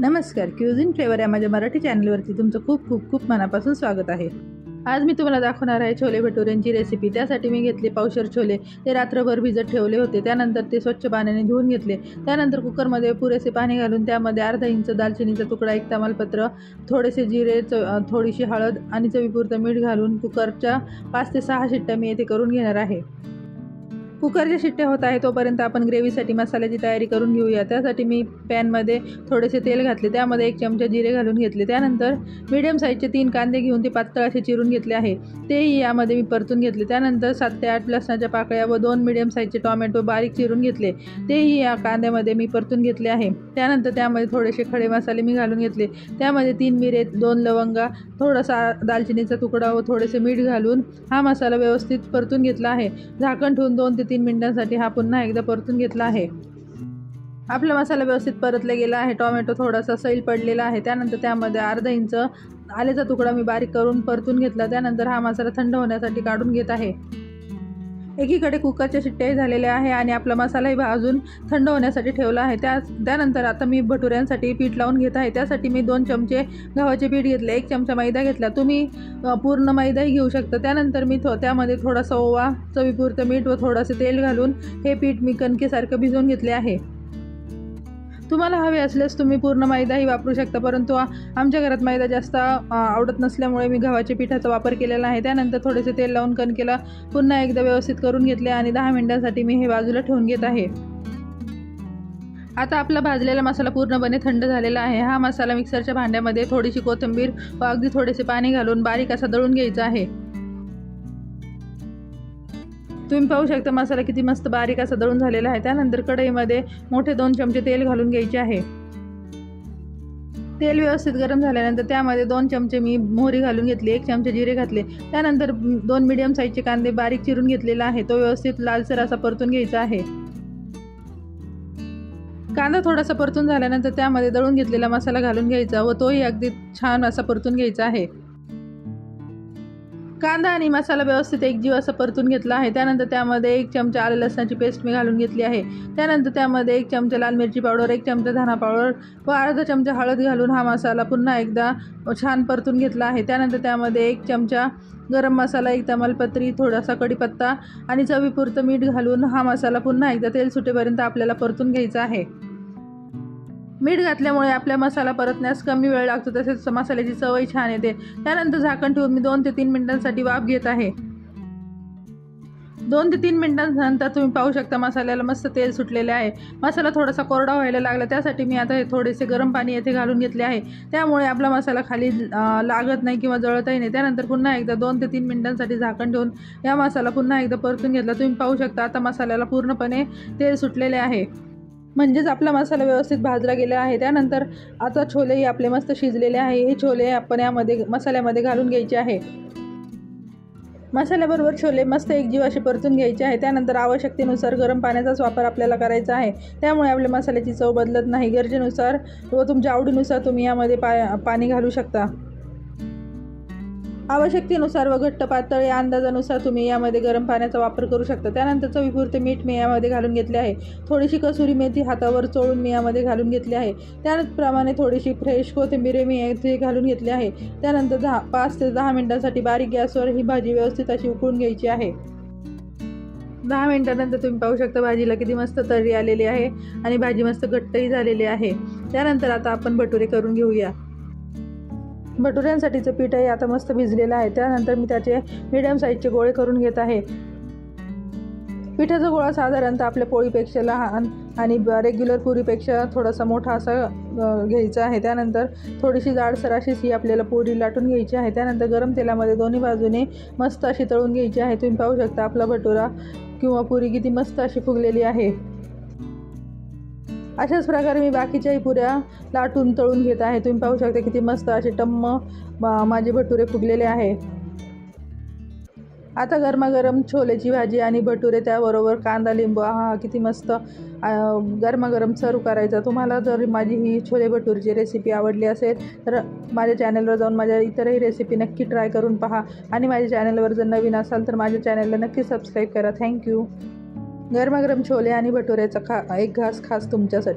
नमस्कार cuisine flavour या माझ्या मराठी चॅनलवरती तुमचं खूप खूप खूप मनापासून स्वागत आहे. आज मी तुम्हाला दाखवणार आहे छोले भटुऱ्यांची रेसिपी त्यासाठी मी घेतले पावशर छोले. ते रात्रभर भिजत ठेवले होते. त्यानंतर ते स्वच्छ पाण्याने धुवून घेतले. त्यानंतर कुकरमध्ये पुरेसे पाणी घालून त्यामध्ये अर्धा इंच दालचिनीचा तुकडा एक तमालपत्र थोडेसे जिरे च थोडीशी हळद आणि चवीपुरतं मीठ घालून कुकरच्या पाच ते सहा शिट्ट्या मी येथे करून घेणार आहे. कुकरच्या शिट्ट्या होत आहे तोपर्यंत आपण ग्रेव्हीसाठी मसाल्याची तयारी करून घेऊया. त्यासाठी मी पॅनमध्ये थोडेसे तेल घातले. त्यामध्ये एक चमचा जिरे घालून घेतले. त्यानंतर मिडियम साईजचे तीन कांदे घेऊन ते पातळ असे चिरून घेतले आहे. तेही यामध्ये मी परतून घेतले. त्यानंतर सात ते आठ लसणाच्या पाकळ्या व दोन मिडियम साईजचे टॉमॅटो बारीक चिरून घेतले. तेही या कांद्यामध्ये मी परतून घेतले आहे. त्यानंतर त्यामध्ये थोडेसे खडे मसाले मी घालून घेतले. त्यामध्ये तीन मिरे दोन लवंगा थोडासा दालचिनीचा तुकडा व थोडेसे मीठ घालून हा मसाला व्यवस्थित परतून घेतला आहे. झाकण ठेवून दोन ते तीन मिनिटांसाठी हा पुन्हा एकदा परतून घेतला आहे. आपला मसाला व्यवस्थित परतला गेला आहे. टोमॅटो थोडासा सैल पडलेला आहे. त्यानंतर त्यामध्ये अर्धा इंच आल्याचा तुकडा मी बारीक करून परतून घेतला. त्यानंतर हा मसाला थंड होण्यासाठी काढून घेत आहे. एकीकडे कुकरच्या शिट्ट्याही झालेल्या आहे आणि आपला मसालाही भाजून थंड होण्यासाठी ठेवला आहे. त्या त्यानंतर आता मी भटुऱ्यांसाठी पीठ लावून घेत आहे. त्यासाठी मी दोन चमचे गव्हाचे पीठ घेतले. एक चमचा मैदा घेतला. तुम्ही पूर्ण मैदाही घेऊ शकता. त्यानंतर मी थो त्यामध्ये थोडासा ओवा चवीपुरतं मीठ व थोडंसं तेल घालून हे पीठ मी कणकेसारखं भिजवून घेतले आहे. तुम्हाला हवे असल्यास तुम्ही पूर्ण मैदाही वापरू शकता परंतु आमच्या घरात मैदा जास्त आवडत नसल्यामुळे मी गव्हाच्या पिठाचा वापर केलेला आहे. त्यानंतर थोडेसे तेल लावून कणकेला पुन्हा एकदा व्यवस्थित करून घेतले आणि दहा मिनिटांसाठी मी हे बाजूला ठेवून घेत आहे. आता आपला भाजलेला मसाला पूर्णपणे थंड झालेला आहे. हा मसाला मिक्सरच्या भांड्यामध्ये थोडीशी कोथिंबीर व अगदी थोडेसे पाणी घालून बारीक असा दळून घ्यायचा आहे. तुम्ही पाहू शकता मसाला किती मस्त बारीक असा दळून झालेला आहे. त्यानंतर कढईमध्ये मोठे दोन चमचे तेल घालून घ्यायचे आहे. तेल व्यवस्थित गरम झाल्यानंतर त्यामध्ये दोन चमचे मी मोहरी घालून घेतली एक चमचे जिरे घातले. त्यानंतर दोन मिडियम साईजचे कांदे बारीक चिरून घेतलेला आहे. तो व्यवस्थित लालसर असा परतून घ्यायचा आहे. कांदा थोडासा परतून झाल्यानंतर त्यामध्ये दळून घेतलेला मसाला घालून घ्यायचा व तोही अगदी छान असा परतून घ्यायचा आहे. कांदा आणि मसाला व्यवस्थित एकजीव असा परतून घेतला आहे. त्यानंतर त्यामध्ये एक चमचा आलं लसणाची पेस्ट मी घालून घेतली आहे. त्यानंतर त्यामध्ये एक चमचा लाल मिरची पावडर एक चमचा धना पावडर व अर्धा चमचा हळद घालून हा मसाला पुन्हा एकदा छान परतून घेतला आहे. त्यानंतर त्यामध्ये एक चमचा गरम मसाला एक तमालपत्री थोडासा कढीपत्ता आणि चवीपुरतं मीठ घालून हा मसाला पुन्हा एकदा तेल सुटेपर्यंत आपल्याला परतून घ्यायचा आहे. मीठ घातल्यामुळे आपल्या मसाला परतण्यास कमी वेळ लागतो तसेच मसाल्याची चवही छान येते. त्यानंतर झाकण ठेवून मी दोन ते तीन मिनिटांसाठी वाफ घेत आहे. दोन ते तीन मिनिटांनंतर तुम्ही पाहू शकता मसाल्याला मस्त तेल सुटलेले आहे. मसाला थोडासा कोरडा व्हायला लागला त्यासाठी मी आता हे थोडेसे गरम पाणी येथे घालून घेतले आहे. त्यामुळे आपला मसाला खाली लागत नाही किंवा जळतही नाही. त्यानंतर पुन्हा एकदा दोन ते तीन मिनिटांसाठी झाकण ठेवून या मसाला पुन्हा एकदा परतून घेतला. तुम्ही पाहू शकता आता मसाल्याला पूर्णपणे तेल सुटलेले आहे. म्हणजेच आपला मसाला व्यवस्थित भाजला गेला आहे. त्यानंतर आता छोलेही आपले मस्त शिजलेले आहे. हे छोले आपण यामध्ये मसाल्यामध्ये घालून घ्यायचे आहे. मसाल्याबरोबर छोले मस्त एकजीव असे परतून घ्यायचे आहे. त्यानंतर आवश्यकतेनुसार गरम पाण्याचाच वापर आपल्याला करायचा आहे. त्यामुळे आपल्या मसाल्याची चव बदलत नाही. गरजेनुसार व तुमच्या आवडीनुसार तुम्ही यामध्ये पा पाणी घालू शकता. आवश्यकतेनुसार व घट्ट पातळी अंदाजानुसार तुम्ही यामध्ये गरम पाण्याचा वापर करू शकता. त्यानंतर चवीपुरते मीठ मी यामध्ये घालून घेतले आहे. थोडीशी कसुरी मेथी हातावर चोळून मी यामध्ये घालून घेतली आहे. त्याचप्रमाणे थोडीशी फ्रेश कोथिंबीर मी येथे घालून घेतली आहे. त्यानंतर दहा पाच ते दहा मिनिटांसाठी बारीक गॅसवर ही भाजी व्यवस्थित अशी उकळून घ्यायची आहे. दहा मिनिटानंतर तुम्ही पाहू शकता भाजीला किती मस्त तर्री आलेली आहे आणि भाजी मस्त घट्टही झालेली आहे. त्यानंतर आता आपण भटुरे करून घेऊया. भटुऱ्यांसाठीचं पीठही आता मस्त भिजलेलं आहे. त्यानंतर मी त्याचे मिडियम साईजचे गोळे करून घेत आहे. पिठाचा गोळा साधारणतः आपल्या पोळीपेक्षा लहान आणि रेग्युलर पुरीपेक्षा थोडासा मोठा असा घ्यायचा आहे. त्यानंतर थोडीशी जाडसर अशीच ही आपल्याला पोळी लाटून घ्यायची आहे. त्यानंतर गरम तेलामध्ये दोन्ही बाजूने मस्त अशी तळून घ्यायची आहे. तुम्ही पाहू शकता आपला भटुरा किंवा पुरी किती मस्त अशी फुगलेली आहे. अशाच प्रकारे मी बाकीच्याही पुऱ्या लाटून तळून घेत आहे. तुम्ही पाहू शकता किती मस्त असे टम्म माझे भटुरे फुगलेले आहे. आता गरमागरम छोलेची भाजी आणि भटुरे त्याबरोबर कांदा लिंबू हा किती मस्त गरमागरम सर्व करायचा. तुम्हाला जर माझी ही छोले भटुरीची रेसिपी आवडली असेल तर माझ्या चॅनलवर जाऊन माझ्या इतरही रेसिपी नक्की ट्राय करून पहा. आणि माझ्या चॅनलवर जर नवीन असाल तर माझ्या चॅनलला नक्की सबस्क्राईब करा. थँक्यू गरमागरम छोले आणि भटुऱ्याचा खा एक घास खास तुमच्यासाठी.